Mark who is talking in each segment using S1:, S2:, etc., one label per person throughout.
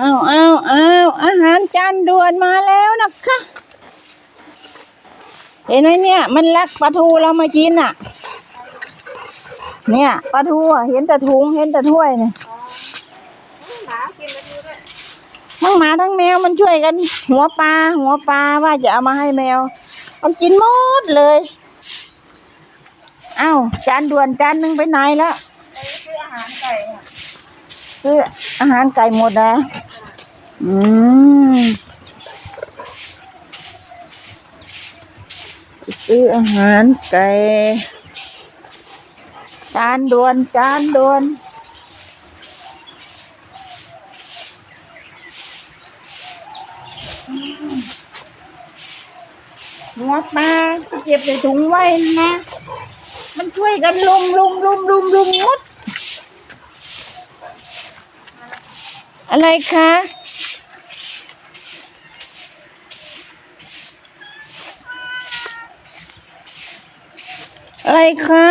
S1: อ้าวอ้าวอ้าวอาหารจานด่วนมาแล้วนะคะ เห็นไหมเนี่ย มันลักปลาทูเรามากินอะ เนี่ยปลาทูเห็นแต่ถุงเห็นแต่ถ้วยเนี่ยทั้งหมาทั้งแมวมันช่วยกัน หัวปลาหัวปลาว่าจะเอามาให้แมวมันกินหมดเลยเอ้าวจานด่วนจานหนึ่งไปไหนแล้ว
S2: ไปซื้ออาหารไก่อะ
S1: ซื้ออาหารไก่หมดนะ อืมซื้ออาหารไก่จานด่วนจานด่วนหัวปลาเก็บใส่ถุงไว้นะ มันช่วยกันลุมลุมลุมลุมลุมหมด อะไรคะ อะไรคะ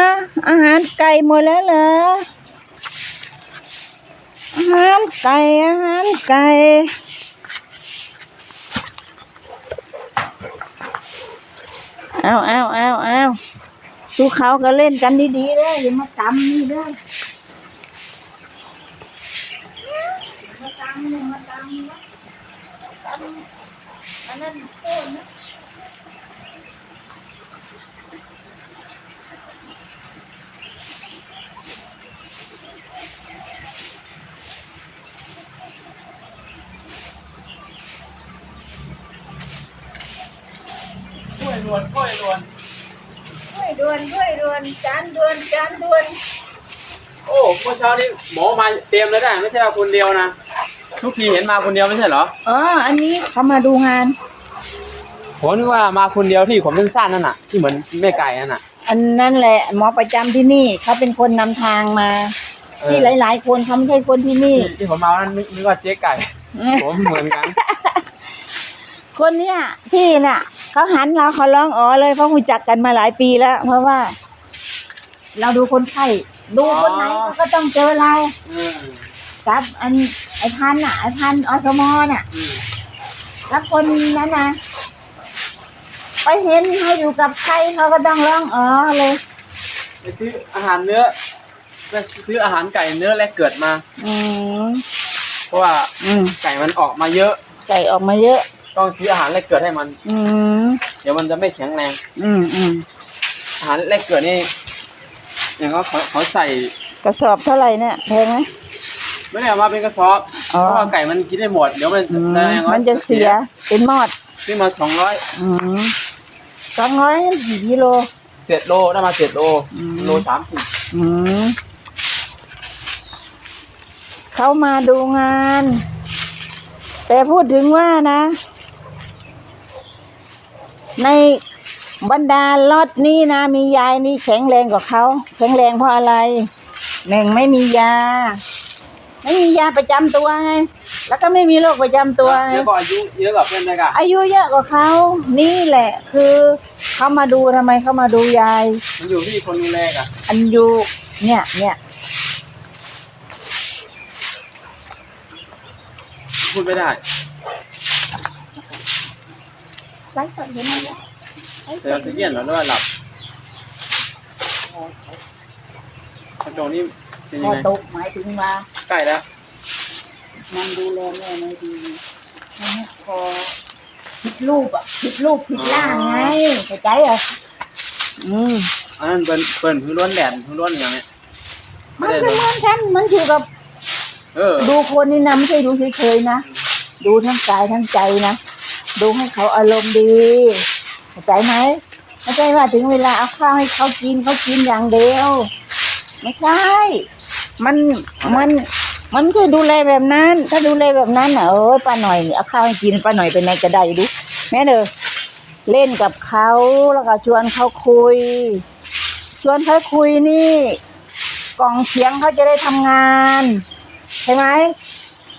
S1: อาหารไก่หมดแล้วเหรอ อาหารไก่ อาหารไก่เอาเอาเอาเอาสู้เขาก็เล่นกันดีๆเลยอย่ามาตำนี่เด้อ มาตำเนี่ยมาตำนะตำอันนั้นโค่นนะ
S3: กล้วยรวนกล้วยรวน
S1: ด้วยด่วนด้วยด่วนจานด่วนจานด่วน
S3: โอ้เมื่อเช้านี้หมอมาเตรียมเลยได้ ไม่ใช่ว่าคนเดียวนะ ทุกทีเห็นมาคนเดียวไม่ใช่เหรอ
S1: อ๋ออันนี้เขามาดูงาน
S3: ผมนึกว่ามาคนเดียวที่ผมสั้นๆนั่นน่ะ ที่เหมือนแม่ไก่นั่นน่ะ
S1: อันนั้นแหละหมอประจำที่นี่เขาเป็นคนนำทางมา
S3: เออ
S1: ที่หลาย ๆ คนเขาไม่ใช่คนที่นี่
S3: ที่ที่ผมมาวันนั้นนึกนึกว่าเจ๊ไก่ ผมเหมือนกัน
S1: คนเนี้ยที่น่ะเขาหันเราเขาร้องอ๋อเลยเพราะรู้จักกันมาหลายปีแล้ว เพราะว่า เราดูคนไข้ดูคนไหนเขาก็ต้องเจอเรา
S3: อืม
S1: กับ อันไอพันน่ะไอพันอสมน่ะ
S3: อืม
S1: แล้วคนนั้นนะไปเห็นเขาอยู่กับใครเขาก็ต้องร้องอ๋อเลย
S3: ไปซื้ออาหารเนื้อไปซื้ออาหารไก่เนื้อแรกเกิดมา
S1: อืม
S3: เพราะว่า
S1: อืม
S3: ไก่มันออกมาเยอะ
S1: ไก่ออกมาเยอะ
S3: ต้องซื้ออาหารแรกเกิดให้มัน
S1: อืม
S3: เดี๋ยวมันจะไม่แข็งแรง
S1: อืมอืม
S3: อาหารแรกเกิดนี่อย่างก็เขาเขาใส่
S1: กระสอบเท่าไหร่เนี่ยแพงไหม
S3: ไม่ได้เอามาเป็นกระสอบ
S1: อ๋อ
S3: เพราะว่าไก่มันกินได้หมดเดี๋ยวมัน
S1: อืม
S3: อย่างน้อ
S1: มันจะเสียเป็นมอด
S3: ซื้อมาสองร้อย
S1: อืมสองร้อยกี่กิโล
S3: เจ็ดโลได้มาเจ็ดโล
S1: อืม
S3: โลสามสิบ
S1: อืมเขามาดูงาน แต่พูดถึงว่านะ ในบรรดาล็อตนี้นะ มียายนี่แข็งแรงกว่าเขาแข็งแรงเพราะอะไรหนึ่งไม่มียา ไม่มียาประจำตัวไง แล้วก็ไม่มีโรคประจำตัวไง
S3: แล้วก็อายุเยอะกว่าเพื่อนได้กะ
S1: อายุเยอะกว่าเขา นี่แหละ คือเขามาดูทำไมเขามาดูยาย
S3: มันอยู่ที่คนดูแลกะ
S1: อันยูเนี่ยเนี่ย
S3: พูดไม่ได้
S1: ไลฟ์สดเห็นไหมเนี่ยไลฟ์ส
S3: เดี๋ยว
S1: ด
S3: ซีเกียนเหรอหรือว่าหลับกระจกนี่เป็น
S1: พ
S3: ยัง
S1: อ
S3: ไง
S1: ตกหมายถึงว่า
S3: ใกล้แล้ว
S1: มันดูแลแม่ไม่ดีมันไม่พอผิดรูปอะผิดรูปผิดร่างไงเข้าใจเหรออืม
S3: อันนั้นเป็นเป็นพื้นร้อนแดดพื้นร้อนอย่างเนี้ย
S1: มันก็เหมือนกันมันคือกับ
S3: เออ
S1: ดูคนนี่นะไม่ใช่ดูเฉยๆนะดูทั้งกายทั้งใจนะดูให้เขาอารมณ์ดีเข้าใจไหมไม่ใช่ว่าถึงเวลาเอาข้าวให้เขากินเขากินอย่างเดียว ไม่ใช่ มันมัน มันไม่ใช่ดูแลแบบนั้น ถ้าดูแลแบบนั้นน่ะเออป้าหน่อยเอาข้าวให้กินป้าหน่อยเป็นไงก็ได้ดูแม่เด้อเล่นกับเขาแล้วก็ชวนเขาคุย ชวนเขาคุยนี่กล่องเสียงเขาจะได้ทำงานใช่ไหม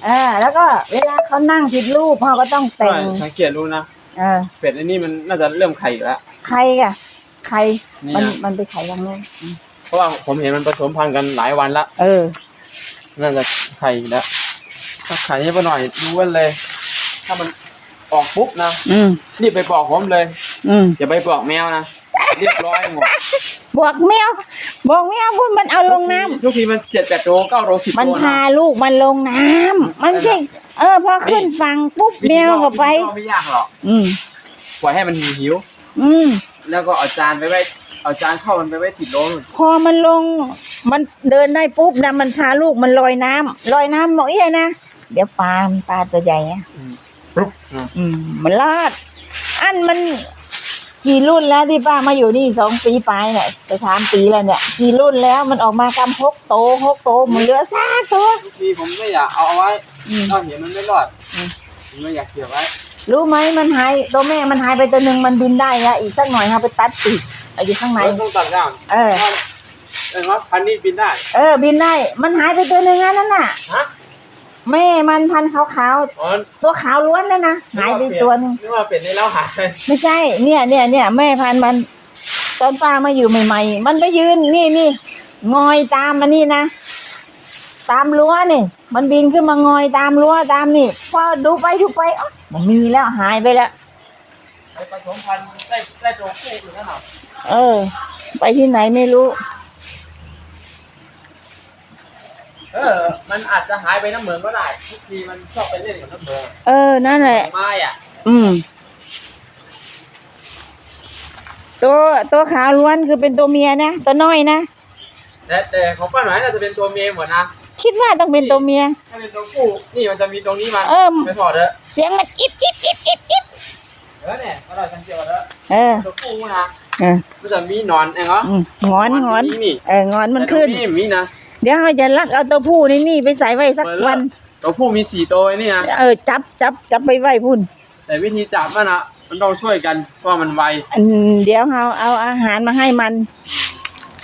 S1: อ่าแล้วก็เวลาเขานั่งผิดรูปเขาก็ต้องแต่ง
S3: ใช่สังเกตดูนะ
S1: เออ
S3: เป็ดไอ้นี่มันน่าจะเริ่มไข่อยู่แล้ว
S1: ใครอะใคร
S3: นี่
S1: มัน
S3: นะ
S1: มันไปไข่ยังไงอืม
S3: เพ ราะว่าผมเห็นมันผสมพันธุ์กันหลายวันละ
S1: เออ
S3: น่าจะไข่อยู่แล้ว
S1: ก็
S3: ขายนี้ไปหน่อยดูกันเลย ถ้ามันออกปุ๊บนะ
S1: อืม
S3: รีบไปบอกผมเลย
S1: อืม
S3: อย่าไปบอกแมวนะเรียบร้อยหมด
S1: บอกแมวบอกแมวพุ่นมันเอาลงน้ำ
S3: ทุกทีมันเจ็ดแปดโลเก้าโลสิบ
S1: มัน
S3: โล
S1: พา
S3: นะ
S1: ลูกมันลงน้ำมันใช่ เออ พอขึ้นฝั่งปุ๊บแมวก็ไป
S3: วิธีล่อไม่ยากหรอก
S1: อืม
S3: ปล่อยให้มันหิวหิว
S1: อืม
S3: ๆแล้วก็เอาจานไปไว้ เอาจานเข้ามันไปไว้ติดโลนู่น
S1: พอมันลง มันเดินได้ปุ๊บนะมันพาลูกมันลอยน้ำลอยน้ำบอกเอี้ยนะเดี๋ยวปลามันปลาตัวใหญ่อะ
S3: ปุ๊บนะ
S1: อืม มันรอด อันมันกี่รุ่นแล้วที่ป้ามาอยู่นี่สองปีปลายเนี่ยจะสามปีแล้วเนี่ยกี่รุ่นแล้วมันออกมากำหกโตหกโตมันเหลือซากตัว
S3: ทุกทีผมไม่อยากเอาเอาไว้
S1: อืม
S3: ก็เห็นมันไม่รอด
S1: อืม
S3: ผมไม่อยากเก็บไว้
S1: รู้ไหมมันหายตัวแม่มันหายไปตัวหนึ่งมันบินได้นะอีกสักหน่อยเราไปตัดปีก เอาอยู่ข้างใน
S3: เออต้องตัดย่าง
S1: เออ
S3: เออว่าพันธุ์นี้บินได้
S1: เออ บินได้ มันหายไปตัวหนึ่งนะนั่นน่ะ
S3: ฮะ
S1: แม่มันพันขาว
S3: อ๋อ
S1: ๆ ตัวขาวล้วนเลยนะ หายไปตัวหนึง
S3: นึกว่าเป็นในแล้วหาย
S1: ไม่ใช่ เนี่ยเนี่ยเนี่ยแม่พันธุ์มันตอนป้ามาอยู่ใหม่ ๆ มันไปยืนนี่นี่งอยตามมันนี่นะ ตามรั้วนี่ มันบินขึ้นมางอยตามรั้วตามนี่พอดูไปดูไปอ๋อมันมีแล้วหายไปแล้ว
S3: ไปผสมพันธุ์ได้ได้ตัวคู่หรือเปล่า
S1: เออ ไปที่ไหนไม่รู้
S3: เออ มันอาจจะหายไปน้ำเหมืองก็ได้ทุกทีมันชอบไปเล่นกับน้ำเหมือง
S1: เออ นั่นแหละ
S3: ไม้อะ
S1: อืม ตัวตัวขาวล้วนคือเป็นตัวเมียนะ ตัวน้อยนะ
S3: แต่แต่ของป้าหน่อยน่าจะเป็นตัวเมียหมดนะ
S1: คิดว่าต้องเป็นตัวเมีย
S3: ถ้าเป็นตัวผู้นี่มันจะมีตรงนี้มัน
S1: เอิ่ม
S3: ไม่พอเด้อ
S1: เสียงมันอิบอิบอิบอิบอิบ
S3: เออเนี่ยก็เราสังเกตว่าเด้อ
S1: เออ
S3: ตัวผู้นะ
S1: เออ
S3: มันจะมีหนอนเองเหรอ
S1: อืมงอนงอน
S3: นี่นี่
S1: เอองอนมันขึ้น
S3: แต่ตัวมีนะ
S1: เดี๋ยวเราจะลักเอาตัวผู้นี่นี่ไปใส่ไว้สัก
S3: เปิดแล้ว
S1: วัน
S3: ตัวผู้มีสี่ตัวนี่นะ
S1: เออจับจับจับไปไว้พุ่น
S3: แต่วิธีจับมันอะมันต้องช่วยกันเพราะว่ามันไว
S1: อันเดี๋ยวเราเอาอาหารมาให้มัน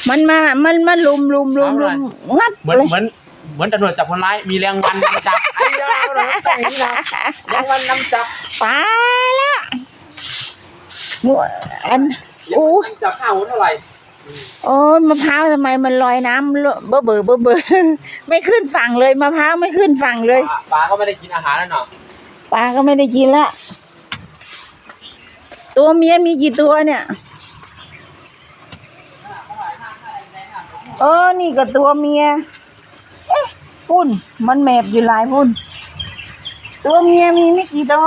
S1: มันมา มันมาลุมลุมลุมลุมงับ
S3: เหมือน
S1: เลย
S3: เหมือนเหมือนตำรวจจับคนร้ายมีแรงวันนำจับไอ้ยาเราต้องอย่างนี้นะแรงวันนำจับ
S1: ไปละมัวอัน อู้
S3: นำจับข้าวเท่าไหร่
S1: โอ้ยมะพร้าวทำไมมันลอยน้ำเลอะเบอเบอเบอเบอไม่ขึ้นฝั่งเลยมะพร้าวไม่ขึ้นฝั่งเลย
S3: ปลาปลาก็ไม่ได้กินอาหารแล้วเนาะ
S1: ปลาก็ไม่ได้กินละตัวเมียมีกี่ตัวเนี่ยเออนี่ก็ตัวเมีย เอ๊ะพุ่นมันแมบอยู่หลายพุ่น ตัวเมียมีไม่กี่ตัว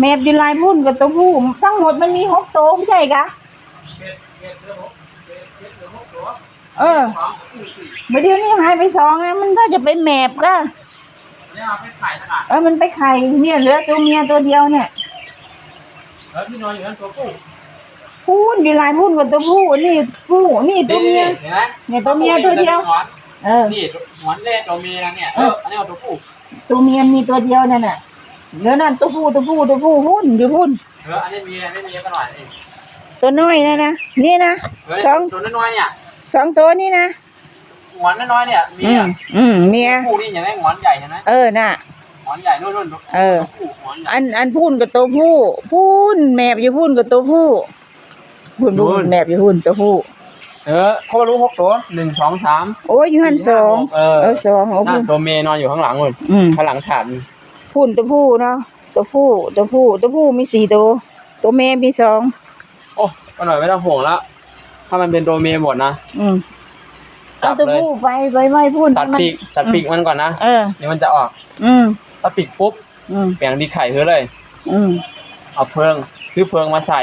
S1: แมบอยู่หลายพุ่นกับตัวผู้ทั้งหมดมันมีหกตัวไม่ใช่กะเออ
S3: สองคู่สี่
S1: เมื่อเดี๋ยวนี้หายไปสองนะมันก็จะเป็นแมบก็
S3: เนี่ยเอาไปขายตลาด
S1: เออมันไปไข่เนี่ยเหลือตัวเมียตัวเดียวเนี่ย
S3: แล้วพี่นอนอยู่นั้นตัวผู้
S1: พูนอยู่หลายพูนกับตัวผู้นี่ผู้นี่ตัวเมีย
S3: เห็นไหม
S1: เนี่ยตัวเมียตัวเดียว
S3: หนอน
S1: เออ
S3: นี่หนอนเล่ตัวเมียเนี่ยเอออันนี้เอาตัวผู้
S1: ตัวเมียมีตัวเดียวนั่นน่ะ เหลือนั่นตัวผู้ตัวผู้ตัวผู้หุ้นอยู่หุ้น
S3: เอออันนี้มีไม่มีก็หน่อยเอง
S1: ตัวน้อยนะนะนี่นะ
S3: เฮ้ย
S1: สอง
S3: ตัวน้อยๆเนี่ย
S1: สองตัวนี่นะ
S3: หงอนน้อยๆเนี่ยมี
S1: อืม
S3: อะ
S1: อืมเมีย
S3: ผู้นี่เห็นไหมหงอนใหญ่เห็นไหม
S1: เออน่ะ
S3: หงอนใหญ่นู่นๆ
S1: เออ
S3: ตัวผู้หงอนใหญ่
S1: อันอันพูนกับตัวผู้พูนแมบอยู่พูนกับตัวผู้พูน
S3: นู่
S1: พูน
S3: น
S1: แมบอยู่พูนตัวผู้
S3: เออเขารู้หกตัวหนึ่งสองสาม
S1: โอ้ยอยู่หันสอง
S3: เออ
S1: เออสองโอ้
S3: นั่
S1: พู
S3: น
S1: น
S3: ตัวเมียนอนอยู่ข้างหลังนู่น
S1: อืม
S3: ข้างหลังฐาน
S1: พูนตัวผู้เนาะตัวผู้ตัวผู้ตัวผู้มีสี่ตัว ตัวแม่มีสอง
S3: โอ้ก็หน่อยไม่ต้องห่วงแล้วถ้ามันเป็นตัวเมียหมดนะ
S1: อืม
S3: จั
S1: เอา
S3: บ
S1: ตัว
S3: เลย
S1: ผู้ไปไปไว้พุ่น
S3: ตัดปีกตัดปีกมันก่อนนะ
S1: เออ
S3: เดี๋ยวมันจะออก
S1: อืม
S3: ตัดปีกปุ๊บ
S1: อืม
S3: แปลงดีไข่เธอเลย
S1: อืม
S3: เอาเฟืองซื้อเฟืองมาใส่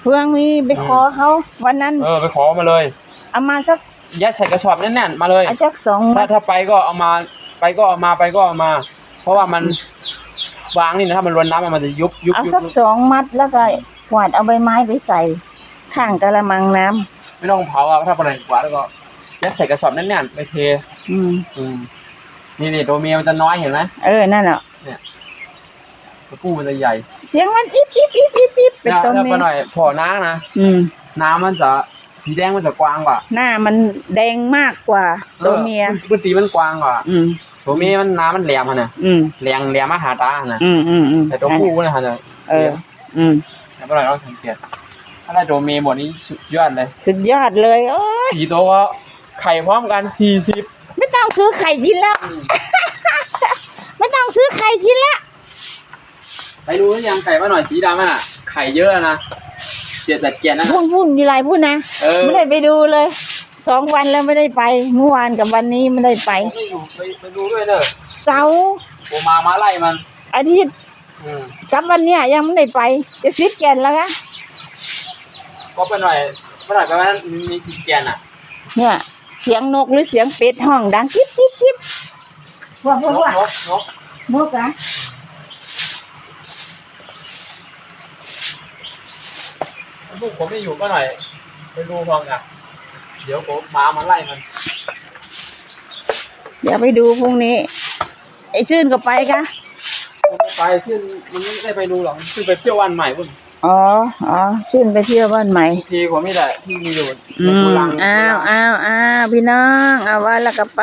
S1: เพื่องมีไปขอเขาวันนั้น
S3: เออไปขอมาเลย
S1: เอามาสัก
S3: ยัดใส่กระสอบแน่นๆมาเลย
S1: เอาจักสองมั
S3: ถ้า
S1: ด
S3: ถ้าไปก็เอามา ไปก็เอามาไปก็เอามา เพราะว่ามันวางนี่นะถ้ามันรวนน้ำมันจะยุบยุบ
S1: เอา
S3: ยุบ
S1: สักสองมัดแล้วก็กวาดเอาใบไม้ไปใส่ข้างกะละมังน้ำ
S3: ไม่ต้องเผาอะถ้าปล่อยกว่าแล้วก็ยัดใส่กระสอบแน่นๆไปเท
S1: อืม
S3: อืมนี่นี่ตัวเมียมันจะน้อยเห็นไหม
S1: เออ นั่นอะ
S3: ตัวผู้มันจะใหญ่
S1: เสียงมันอิบอิบอิบอิบอิบเป็น
S3: ถ้า
S1: ตัว
S3: ถ้า
S1: เมี
S3: ปล่อยยพอน้ำนะ
S1: อืม
S3: น้ำมันจะสีแดงมันจะกว้างกว่า
S1: หน้ามันแดงมากกว่าตัวเมีย
S3: ออพื้นที่มันกว้างกว่า
S1: อืม
S3: ตัวเมียมันน้ำมันแหลมฮะเนี่ย
S1: อืม
S3: แหลมแหลมมาหาตาฮะนะ
S1: อืมอืมอืม
S3: แต่ตัวผู้นะฮะเนี่ย
S1: เออ อืม
S3: แต่ปล่อยเราสังเกตถ้าได้ตัวเมียหมดนี้สุดยอดเลย
S1: สุดยอดเลยโอ้ย
S3: สี่ตัวก็ไข่พร้อมกันสี่สิบ
S1: ไม่ต้องซื้อไข่กินแล้วกินละ
S3: ไปดูหรือยังไก่ป้าหน่อยสีดำอะไข่เยอะนะเสียแต่แกนนั่น
S1: พุ่
S3: น่ะ
S1: นพุ่นอยู่ไรพุ่นนะ
S3: เออ
S1: ไม่ได้ไปดูเลย สองวันแล้วไม่ได้ไป เมื่อวานกับวันนี้ไม่ได้ไป
S3: ผมไม่อยู่ไปไปดูด้วยเนอะ
S1: เสาร์
S3: ผมมามาไล่มัน
S1: อาทิตย์
S3: อืม
S1: กับวันเนี้ยยังไม่ได้ไป จะซิดแกนแล้วคะ
S3: ก็ไปหน่อยป้าหน่อยไปว่ามีมีสิบแกนอะ
S1: เนี่ย เสียงนกหรือเสียงเป็ดห้องดังกิ๊บกิ๊บกิ๊บว่านว่ากว่าน
S3: กนก
S1: นกอะ
S3: ลูกผมไม่อยู่ป้าหน่อย ไปดูพร้อมกัน เดี๋ยวผมมามาไล่มัน
S1: เดี๋ยวไปดูพรุ่งนี้ ไอ้ชื่นก็ไปกะ
S3: ผมไม่ไปขึ้นมันไม่ได้ไปดูหรอกขึ้นไปเที่ยววันใหม่พุ่น
S1: อ๋ออ๋อชื่นไปเที่ยวบ้านใหม่
S3: ทีผมไม่ได้ที่มีอยู่
S1: อื
S3: ใน
S1: ม
S3: กุลัง
S1: อ้าวอ้าวอ้าวพี่น้องเอาว่าแล้วก็ไป